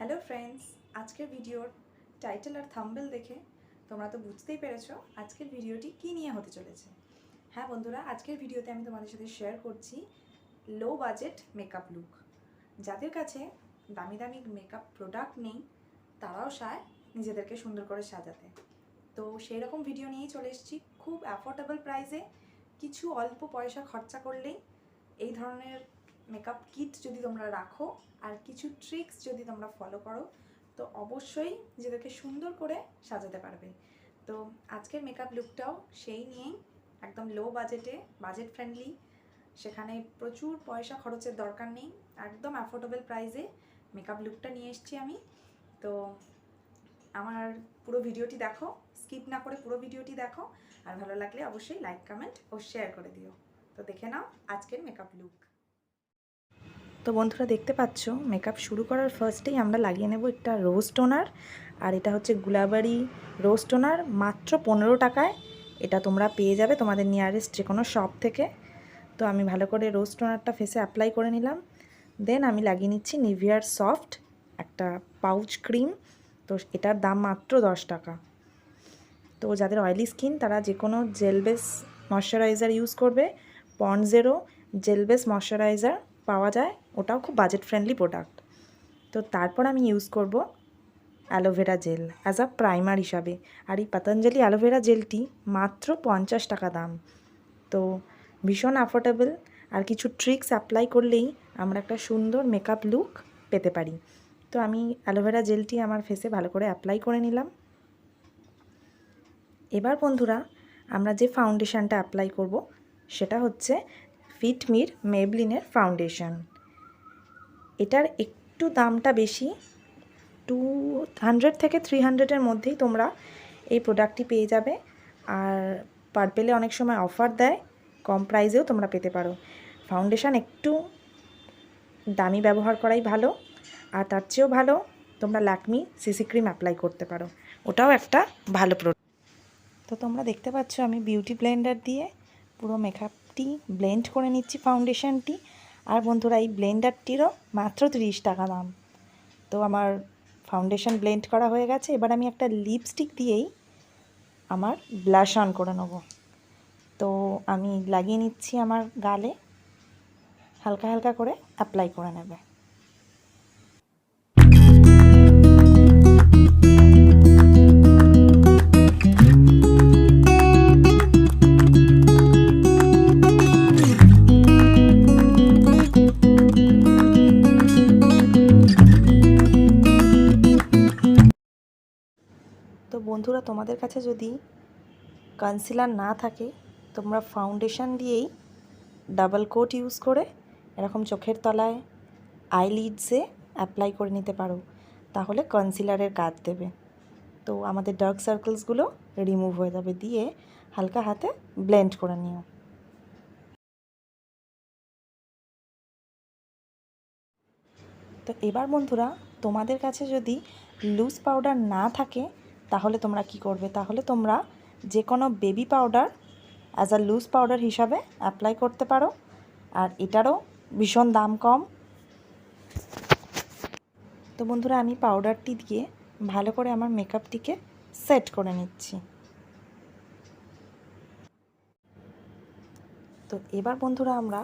Hello friends, আজকের ভিডিওর title আর thumbnail দেখে তোমরা তো বুঝতেই পেরেছ আজকের ভিডিওটি কী নিয়ে হতে চলেছে। হ্যাঁ বন্ধুরা, আজকের ভিডিওতে আমি তোমাদের সাথে শেয়ার করছি লো বাজেট মেকআপ লুক যাদের কাছে দামি দামি মেকআপ প্রোডাক্ট নেই, তারাও চায় নিজেদেরকে সুন্দর করে সাজাতে। তো সেই রকম ভিডিও নিয়েই চলে এসেছি খুব অ্যাফোর্ডেবল প্রাইসে কিছু অল্প পয়সা খরচা করলেই এই ধরনের মেকআপ কিট যদি তোমরা রাখো আর কিছু ট্রিক্স যদি তোমরা ফলো করো, তো অবশ্যই নিজেদেরকে সুন্দর করে সাজাতে পারবে। তো আজকের মেকআপ লুকটাও সেই নিয়েই, একদম লো বাজেটে বাজেট ফ্রেন্ডলি সেখানে প্রচুর পয়সা খরচের দরকার নেই, একদম অ্যাফোর্ডেবল প্রাইসে মেকআপ লুকটা নিয়ে এসেছি আমি। তো আমার পুরো ভিডিওটি দেখো স্কিপ না করে পুরো ভিডিওটি দেখো, আর ভালো লাগলে অবশ্যই লাইক কমেন্ট ও শেয়ার করে দিও। তো দেখে নাও আজকের মেকআপ লুক তো বন্ধুরা দেখতে পাচ্ছ মেকআপ শুরু করার ফার্স্টেই আমরা লাগিয়ে নেব একটা রোজ টোনার আর এটা হচ্ছে গুলাবারি রোজ টোনার মাত্র পনেরো টাকায়। এটা তোমরা পেয়ে যাবে তোমাদের নিয়ারেস্ট যে কোনো শপ থেকে। তো আমি ভালো করে রোজ টোনারটা ফেসে অ্যাপ্লাই করে নিলাম। দেন আমি লাগিয়ে নিচ্ছি নিভিয়ার সফট একটা পাউচ ক্রিম তো এটার দাম মাত্র দশ টাকা। তো যাদের অয়েলি স্কিন তারা যে কোনো জেল বেস ময়শ্চারাইজার ইউজ করবে। পন্ডজেরো জেল বেস ময়শ্চারাইজার পাওয়া যায়, ওটাও খুব বাজেট ফ্রেন্ডলি প্রোডাক্ট তো তারপর আমি ইউজ করব aloe vera gel as a primer হিসাবে। আর এই পতঞ্জলি অ্যালোভেরা জেলটি মাত্র পঞ্চাশ টাকা দাম। তো ভীষণ অ্যাফোর্ডেবল আর কিছু ট্রিক্স অ্যাপ্লাই করলেই আমরা একটা সুন্দর মেকআপ লুক পেতে পারি। তো আমি অ্যালোভেরা জেলটি আমার ফেসে ভালো করে অ্যাপ্লাই করে নিলাম। এবার বন্ধুরা, আমরা যে ফাউন্ডেশানটা অ্যাপ্লাই করব, সেটা হচ্ছে ফিটমির মেবলিনের ফাউন্ডেশন। এটার একটু দামটা বেশি টু হান্ড্রেড থেকে থ্রি হান্ড্রেডের মধ্যেই তোমরা এই প্রোডাক্টটি পেয়ে যাবে। আর পার্পেলে অনেক সময় অফার দেয়, কম প্রাইসেও তোমরা পেতে পারো। ফাউন্ডেশন একটু দামি ব্যবহার করাই ভালো, আর তার চেয়েও ভালো তোমরা ল্যাকমি সিসি ক্রিম অ্যাপ্লাই করতে পারো। ওটাও একটা ভালো প্রোডাক্ট তো তোমরা দেখতে পাচ্ছ আমি বিউটি ব্লেন্ডার দিয়ে পুরো মেকআপটি ব্লেন্ড করে নিচ্ছি ফাউন্ডেশনটি আর বন্ধুরা, এই ব্লেন্ডারটিরও মাত্র তিরিশ টাকা দাম। তো আমার ফাউন্ডেশন ব্লেন্ড করা হয়ে গেছে। এবার আমি একটা লিপস্টিক দিয়েই আমার ব্লাশ অন করে নেব। তো আমি লাগিয়ে নিচ্ছি আমার গালে। হালকা হালকা করে অ্যাপ্লাই করে নেবে। তো বন্ধুরা, তোমাদের কাছে যদি কনসিলার না থাকে, তোমরা ফাউন্ডেশন দিয়েই ডাবল কোট ইউজ করে এরকম চোখের তলায় আইলিডসে অ্যাপ্লাই করে নিতে পারো। তাহলে কনসিলারের কাজ দেবে। তো আমাদের ডার্ক সার্কেলসগুলো রিমুভ হয়ে যাবে। দিয়ে হালকা হাতে ব্লেন্ড করে নিও। তো এবার বন্ধুরা, তোমাদের কাছে যদি লুজ পাউডার না থাকে তাহলে তোমরা কি করবে? তাহলে তোমরা যে কোনো baby powder as a loose powder হিসাবে অ্যাপ্লাই করতে পারো। আর এটারও ভীষণ দাম কম। তো বন্ধুরা, আমি পাউডারটি দিয়ে ভালো করে আমার মেকআপটিকে সেট করে নিচ্ছি। তো এবার বন্ধুরা, আমরা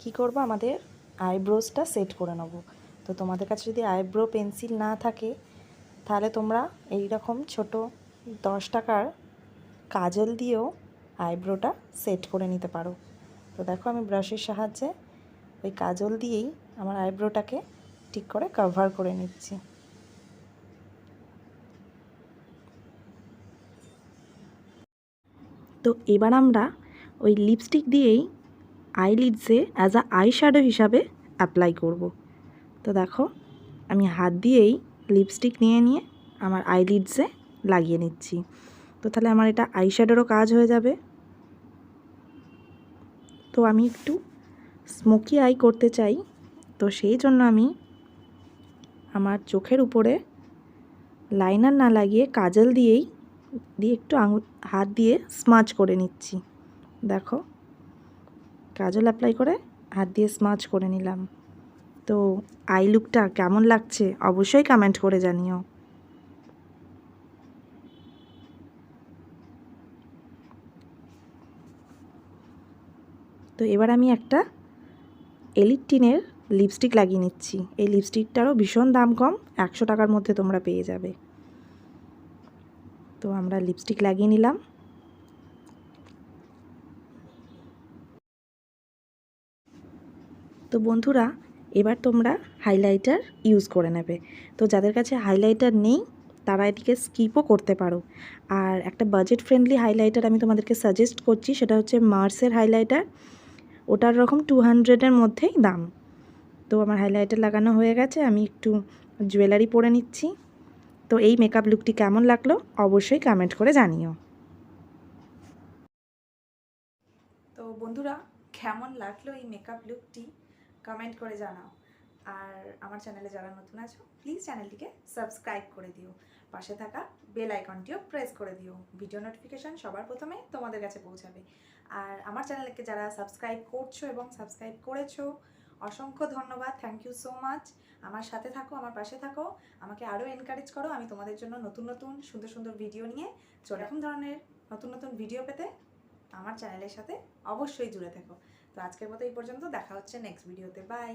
কি করব? আমাদের আইব্রোজটা সেট করে নেব। তো তোমাদের কাছে যদি আইব্রো পেন্সিল না থাকে তাহলে তোমরা এই রকম ছোট দশ টাকার কাজল দিয়েও আইব্রোটা সেট করে নিতে পারো। তো দেখো আমি ব্রাশের সাহায্যে ওই কাজল দিয়েই আমার আইব্রোটাকে ঠিক করে কভার করে নিচ্ছি। তো এবার আমরা ওই লিপস্টিক দিয়েই আইলিডসে অ্যাজ আ আই শ্যাডো হিসাবে অ্যাপ্লাই করব। তো দেখো আমি হাত দিয়েই লিপস্টিক নিয়ে নিয়ে আমার আইলিডসে লাগিয়ে নিচ্ছি। তো তাহলে আমার এটা আই শ্যাডোরও কাজ হয়ে যাবে। তো আমি একটু স্মোকি আই করতে চাই। তো সেই জন্য আমি আমার চোখের উপরে লাইনার না লাগিয়ে কাজল দিয়েই, দিয়ে একটু আঙুল হাত দিয়ে স্মাচ করে নিচ্ছি। দেখো, কাজল অ্যাপ্লাই করে হাত দিয়ে স্মাচ করে নিলাম। তো আই লুকটা কেমন লাগছে অবশ্যই কমেন্ট করে জানিও। তো এবার আমি একটা এলিট টিনের লিপস্টিক লাগিয়ে নিচ্ছি। এই লিপস্টিকটারও ভীষণ দাম কম, একশো টাকার মধ্যে তোমরা পেয়ে যাবে। তো আমরা লিপস্টিক লাগিয়ে নিলাম। তো বন্ধুরা এবার তোমরা হাইলাইটার ইউজ করে নেবে। তো যাদের কাছে হাইলাইটার নেই, তারা এটিকে স্কিপও করতে পারো। আর একটা বাজেট ফ্রেন্ডলি হাইলাইটার আমি তোমাদেরকে সাজেস্ট করছি, সেটা হচ্ছে মার্সের হাইলাইটার ওটার রকম টু হান্ড্রেডের মধ্যেই দাম। তো আমার হাইলাইটার লাগানো হয়ে গেছে, আমি একটু জুয়েলারি পরে নিচ্ছি। তো এই মেকআপ লুকটি কেমন লাগল, অবশ্যই কমেন্ট করে জানিও। তো বন্ধুরা, কেমন লাগল এই মেকআপ লুকটি কমেন্ট করে জানাও। আর আমার চ্যানেলে যারা নতুন আছো প্লিজ চ্যানেলটিকে সাবস্ক্রাইব করে দিও। পাশে থাকা বেল আইকনটিও প্রেস করে দিও। ভিডিও নোটিফিকেশান সবার প্রথমে তোমাদের কাছে পৌঁছাবে। আর আমার চ্যানেলকে যারা সাবস্ক্রাইব করছ এবং সাবস্ক্রাইব করেছ, অসংখ্য ধন্যবাদ। থ্যাংক ইউ সো মাচ আমার সাথে থাকো, আমার পাশে থাকো। আমাকে আরও এনকারেজ করো। আমি তোমাদের জন্য নতুন নতুন, সুন্দর সুন্দর ভিডিও নিয়ে চলে ধরনের নতুন নতুন ভিডিও পেতে আমার চ্যানেলের সাথে অবশ্যই জুড়ে থেকো। তো আজকের মতো এই পর্যন্ত দেখা হচ্ছে নেক্সট ভিডিওতে বাই